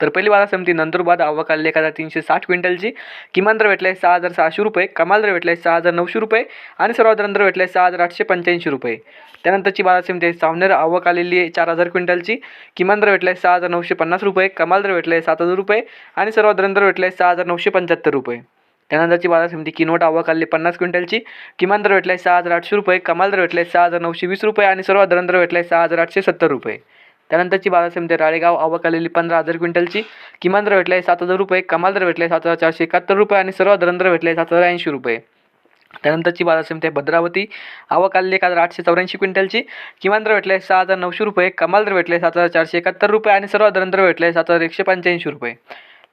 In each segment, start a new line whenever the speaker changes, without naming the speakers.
तर पहिली बाजार समिती नंदुरबार आवक आली एक हजार तीनशे साठ क्विंटलची. किमान दर भेटला आहे सहा हजार सहाशे रुपये कमाल दर भेटला आहे सहा हजार नऊशे रुपये आणि सर्वात दर भेटला आहे सहा हजार आठशे पंच्याऐंशी रुपये. त्यानंतरची बाजार समिती आहे सावनेर आवक आलेली आहे चार हजार क्विंटलची. किमान दर भेटला आहे सहा हजार नऊशे पन्नास रुपये कमाल दर भेटला आहे सात हजार रुपये आणि सर्वात दर भेटला आहे सहा हजार नऊशे पंच्याहत्तर रुपये. त्यानंतरची बाजार समिती किनवट आवक आलेली पन्नास क्विंटलची. किमान दर भेटला आहे सहा हजार आठशे रुपये कमाल दर भेटला आहे सहा हजार नऊशे वीस रुपये आणि सर्वात दर भेटला आहे सहा हजार आठशे सत्तर रुपये. त्यानंतरची बाजार समिती राळेगाव आवक आलेली पंधरा हजार क्विंटलची. किमान दर भेटला आहे सात हजार रुपये कमाल दर भेटला आहे सात हजार चारशे एकाहत्तर रुपये आणि सर्वात दर भेटला आहे सात हजार ऐंशी रुपये. त्यानंतरची बाजार समिती आहे भद्रावती. आवक आलेली एक हजार आठशे चौऱ्याऐंशी क्विंटलची. किमान दर भेटले आहे सहा हजार नऊशे रुपये कमाल दर भेटले आहे सात हजार चारशे एकाहत्तर रुपये आणि सर्वात दर भेटले आहे सात हजार एकशे पंच्याऐंशी रुपये.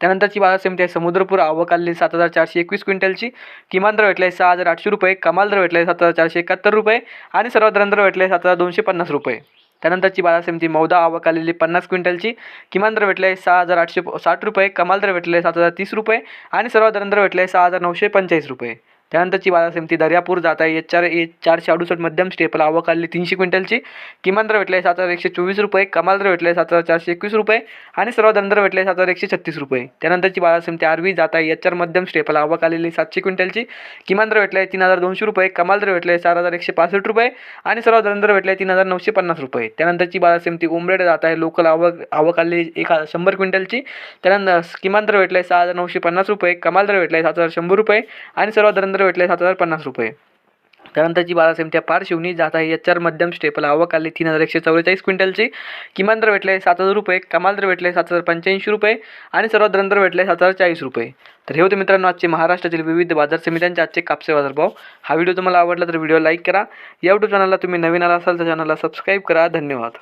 त्यानंतरची बाजार समिती आहे समुद्रपूर. आवक आलेली सात हजार चारशे एकवीस क्विंटलची. किमान दर भेटले आहे सहा हजार आठशे रुपये कमाल दर भेटले आहे सात हजार चारशे एकाहत्तर रुपये आणि सर्वात दर भेटले आहे सात हजार दोनशे पन्नास रुपये. त्यानंतरची बाजार समिती मौदा आवक आलेली पन्नास क्विंटलची. किमान दर भेटले आहे सहा हजार आठशे साठ रुपये कमाल दर भेटले आहे सात हजार तीस रुपये आणि सर्वात दर भेटले आहे सहा हजार नऊशे पंचेचाळीस रुपये. त्यानंतरची बाजार समिती दर्यापूर जात आहे एच चार ए चारशे अडुसष्ट मध्यम स्टेपल. आवक आली तीनशे क्विंटलची. किमान दर भेटले आहे सात हजार एकशे चोवीस रुपये. कमाल दर भेटले आहे सात हजार चारशे एकवीस रुपये. आणि सर्व दर भेटले आहे सात हजार एकशे छत्तीस रुपये. त्यानंतरची बाजार समिती आरवी जात आहे एच चार मध्यम स्टेपल. आवक आलेली सातशे क्विंटलची. किमान दर भेटले आहे तीन हजार दोनशे रुपये. कमाल दर भेटले आहे चार हजार एकशे पासष्ट रुपये. आणि सर्वात दर भेटले आहे तीन हजार नऊशे पन्नास रुपये. त्यानंतरची बाजार समिती उमरेड जात आहे लोकल आवक आवक आलेली एक हजार शंभर क्विंटलची. त्यानंतर किमान दर भेटला आहे सहा हजार नऊशे पन्नास रुपये. कमाल दर भेटला आहे सात हजार शंभर रुपये. आणि सर्वात दर भेटले सात हजार पन्नास रुपये. त्यानंतरची बाजार समिती आहे पार शिवणी जात आहे. याच्यावर मध्यम स्टेपल आवक आली तीन हजार एकशे चौवेचाळीस क्विंटलची. किमान दर भेटले सात हजार रुपये. कमाल दर भेटले सात हजार पंच्याऐंशी रुपये. आणि सर्वात दर भेटले सात हजार चाळीस रुपये. तर हे होते मित्रांनो आजचे महाराष्ट्रातील विविध बाजार समित्यांचे आजचे कापसे बाजारभाव हा व्हिडिओ तुम्हाला आवडला तर व्हिडिओ लाईक करा. या यूट्यूब चॅनलला तुम्ही नवीन आला असाल तर चॅनलला सबस्क्राईब करा. धन्यवाद.